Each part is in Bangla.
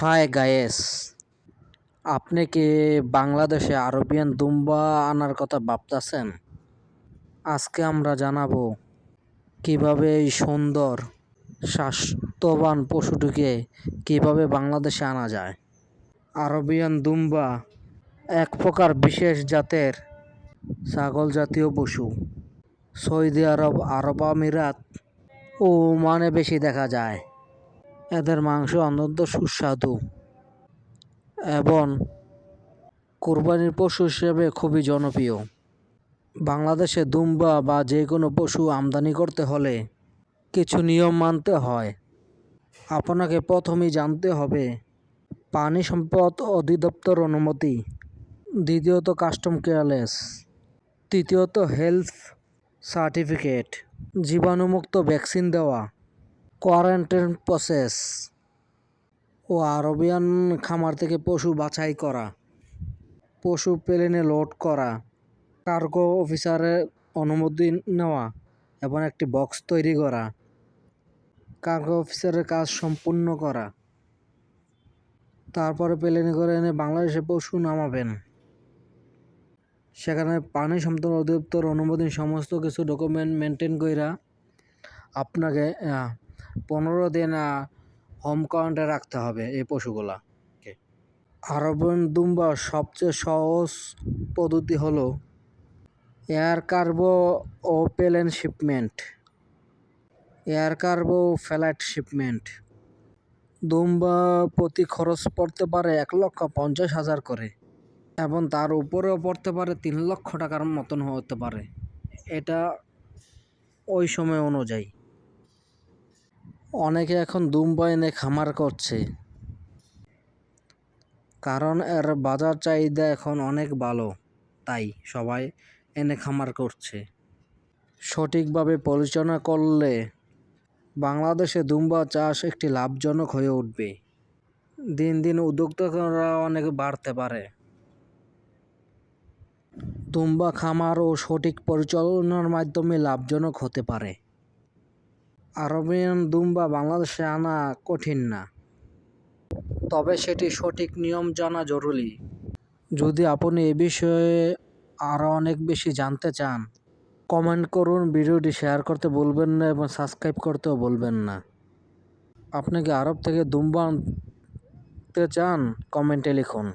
হাই গায়েস আপনি কি বাংলাদেশে আরবিয়ান দুম্বা আনার কথা ভাবতেছেন? আজকে আমরা জানাব কীভাবে এই সুন্দর, স্বাস্থ্যবান পশুটিকে কীভাবে বাংলাদেশে আনা যায়। আরবিয়ান দুম্বা এক প্রকার বিশেষ জাতের ছাগল জাতীয় পশু। সৌদি আরব আরব আমিরাত ও ওমানে বেশি দেখা যায়। এদের মাংস অত্যন্ত সুস্বাদু এবং কোরবানির পশু হিসেবে খুবই জনপ্রিয়। বাংলাদেশে দুম্বা বা যে কোনো পশু আমদানি করতে হলে কিছু নিয়ম মানতে হয়। আপনাকে প্রথমেই জানতে হবে, পানি সম্পদ অধিদপ্তর অনুমতি, দ্বিতীয়ত কাস্টম কেয়ারলেস, তৃতীয়ত হেলথ সার্টিফিকেট, জীবাণুমুক্ত ভ্যাকসিন দেওয়া। কোয়ারেন্টাইন প্রসেস ও আরবিয়ান খামার থেকে পশু বাছাই করা, পশু প্লেনে লোড করা কার্গো অফিসারের অনুমতি নেওয়া এবং একটি বক্স তৈরি করা কার্গো অফিসারের কাজ সম্পূর্ণ করা। তারপরে প্লেনে করে এনে বাংলাদেশে পশু নামাবেন। সেখানে পানি সম্পদ অধিদপ্তর অনুমোদন সমস্ত কিছু ডকুমেন্ট মেনটেন কইরা আপনাকে পনেরো দিন হোম কাউন্টে রাখতে হবে এই পশুগুলা। আরবান দুম্বা সবচেয়ে সহজ পদ্ধতি হলো এয়ার কার্বো ও plane shipment air cargo flight shipment দুম্বা প্রতি খরচ পড়তে পারে এক লক্ষ পঞ্চাশ হাজার করে এবং তার উপরেও পড়তে পারে তিন লক্ষ টাকার মতন হতে পারে। এটা ওই সময় অনুযায়ী। অনেকে এখন দুম্বা এনে খামার করছে। কারণ এর বাজার চাহিদা এখন অনেক ভালো, তাই সবাই এনে খামার করছে। সঠিকভাবে পরিচালনা করলে বাংলাদেশে দুম্বা চাষ একটি লাভজনক হয়ে উঠবে। দিন দিন উদ্যোক্তারা অনেক বাড়তে পারে। দুম্বা খামার ও সঠিক পরিচালনার মাধ্যমে লাভজনক হতে পারে। আরবিয়ান দুম্বা বাংলাদেশে আনা কঠিন না। তবে সেটি সঠিক নিয়ম জানা জরুরি। যদি আপনি এ বিষয়ে আরও অনেক বেশি জানতে চান, কমেন্ট করুন, ভিডিওটি শেয়ার করতে বলবেন না এবং সাবস্ক্রাইব করতেও বলবেন না। আপনি কি আরব থেকে দুম্বা আনতে চান, কমেন্টে লিখুন।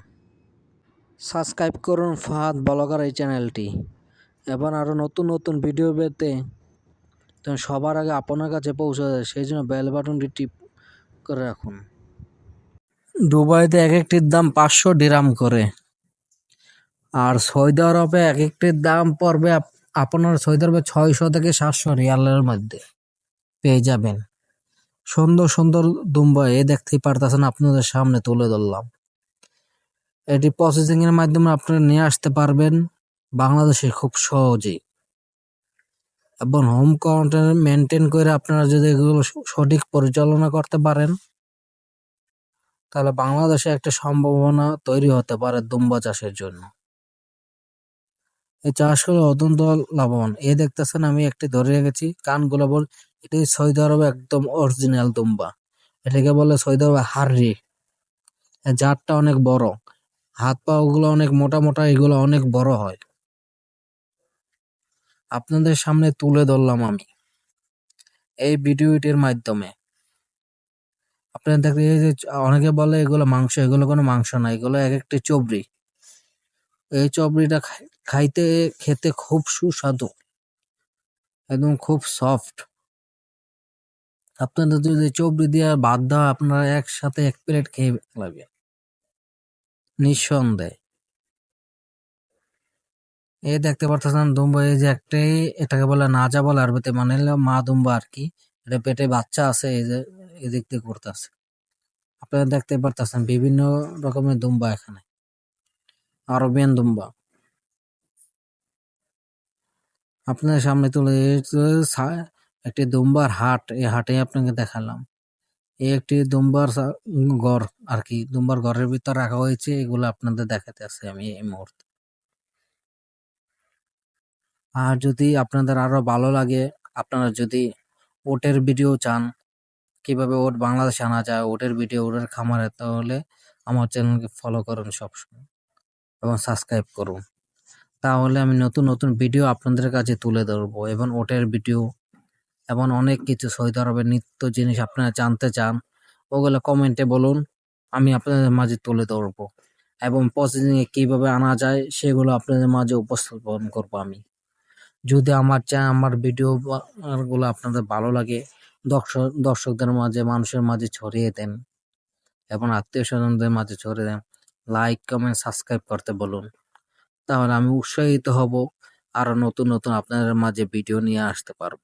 সাবস্ক্রাইব করুন ফাহাদ ব্লগার এই চ্যানেলটি। এবং আরও নতুন নতুন ভিডিও পেতে তো সবার আগে আপনার কাছে পৌঁছে যায় সেই জন্য বেল বাটনটি টিপ করে রাখুন। দুবাইতে এক একটির দাম পাঁচশো ডিরাম করে। আর সৌদি আরবে এক একটির দাম পড়বে আপনার সৌদি আরবে ছয়শো থেকে সাতশো রিয়ালের মধ্যে। পেয়ে যাবেন। সুন্দর সুন্দর দুম্বা এ দেখতেই পারতেছেন আপনাদের সামনে তুলে ধরলাম। এটি প্রসেসিংয়ের মাধ্যমে আপনারা নিয়ে আসতে পারবেন। বাংলাদেশে খুব সহজেই। এবং হোম কাউন্টার মেনটেন করে আপনারা যদি এগুলো সঠিক পরিচালনা করতে পারেন, তাহলে বাংলাদেশে একটা সম্ভাবনা তৈরি হতে পারে দুম্বা চাষের জন্য। এই চাষ করে অত্যন্ত লাভবান। এ দেখতেছেন আমি একটি ধরে রেখেছি কানগুলো বল এটি সৌদি আরবে একদম অরিজিনাল দুম্বা। এটাকে বলে সৌদি আরবে হাররি। জাতটা অনেক বড়। হাত পা ওগুলো অনেক মোটা মোটা এগুলো অনেক বড় হয়। আপনাদের সামনে তুলে ধরলাম আমি। এই ভিডিওটির মাধ্যমে। আপনারা দেখতে এই যে অনেকে বলে এগুলো মাংস এগুলো কোনো মাংস না এগুলো এক একটি চবড়ি। এই চবড়িটা খাই- খাইতে খেতে খুব সুস্বাদু। একদম খুব সফট। আপনাদের যদি চবড়ি দিয়ে বাদ দেওয়া আপনারা একসাথে এক প্লেট খেয়ে ফেলাবেন নিঃসন্দেহে। এই দেখতে পারতেছেন দুম্বা, এই যে একটাই এটাকে বলে নাজা বলে আরবিতে মানে মা দুম্বা আর কি। এটা পেটে বাচ্চা আছে, এই যে এদিক দিয়ে করতেছে আপনারা দেখতে পারতেছেন বিভিন্ন রকমের দুম্বা এখানে। আরবিয়ান দুম্বা। আপনার সামনে তুলে একটি দুম্বার হাট, এই হাটে আপনাকে দেখালাম। এই একটি দুম্বার ঘর আর কি, দুম্বার ঘরের ভিতর রাখা হয়েছে, এগুলো আপনাদের দেখাতে আছে আমি এই মুহূর্তে। আর যদি আপনাদের আরও ভালো লাগে, আপনারা যদি ওটের ভিডিও চান, কীভাবে ওট বাংলাদেশে আনা যায়, ওটের ভিডিও ওটের খামারে, তাহলে আমার চ্যানেলকে ফলো করুন সবসময় এবং সাবস্ক্রাইব করুন। তাহলে আমি নতুন নতুন ভিডিও আপনাদের কাছে তুলে ধরবো এবং ওটের ভিডিও এবং অনেক কিছু সৌদি আরবের নিত্য জিনিস আপনারা জানতে চান, ওগুলো কমেন্টে বলুন, আমি আপনাদের মাঝে তুলে ধরবো এবং প্রসেসিংয়ে কীভাবে আনা যায়, সেগুলো আপনাদের মাঝে উপস্থাপন করব আমি। যদি আমার চা, আমার ভিডিও গুলো আপনাদের ভালো লাগে দর্শক দর্শকদের মাঝে, মানুষের মাঝে ছড়িয়ে দেন এবং আত্মীয় স্বজনদের মাঝে ছড়িয়ে দেন লাইক কমেন্ট সাবস্ক্রাইব করতে বলুন। তাহলে আমি উৎসাহিত হব, আরও নতুন নতুন আপনাদের মাঝে ভিডিও নিয়ে আসতে পারব।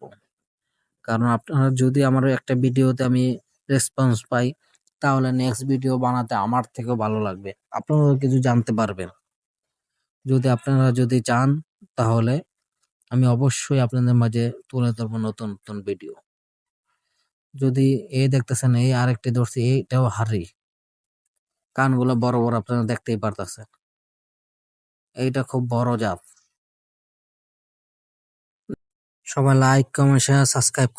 কারণ আপনারা যদি আমার একটা ভিডিওতে আমি রেসপন্স পাই, তাহলে নেক্সট ভিডিও বানাতে আমার থেকেও ভালো লাগবে। আপনারাও কিছু জানতে পারবেন। যদি আপনারা যদি চান, তাহলে আমি অবশ্যই আপনাদের মাঝে তুলে ধরবো নতুন নতুন ভিডিও যদি এই দেখতেছেন, এই আরেকটি ধরছি এইটাও হারি কানগুলো বড় বড় আপনারা দেখতেই পারতেছেন। এইটা খুব বড় জাত। সবাই লাইক কমেন্ট শেয়ার সাবস্ক্রাইব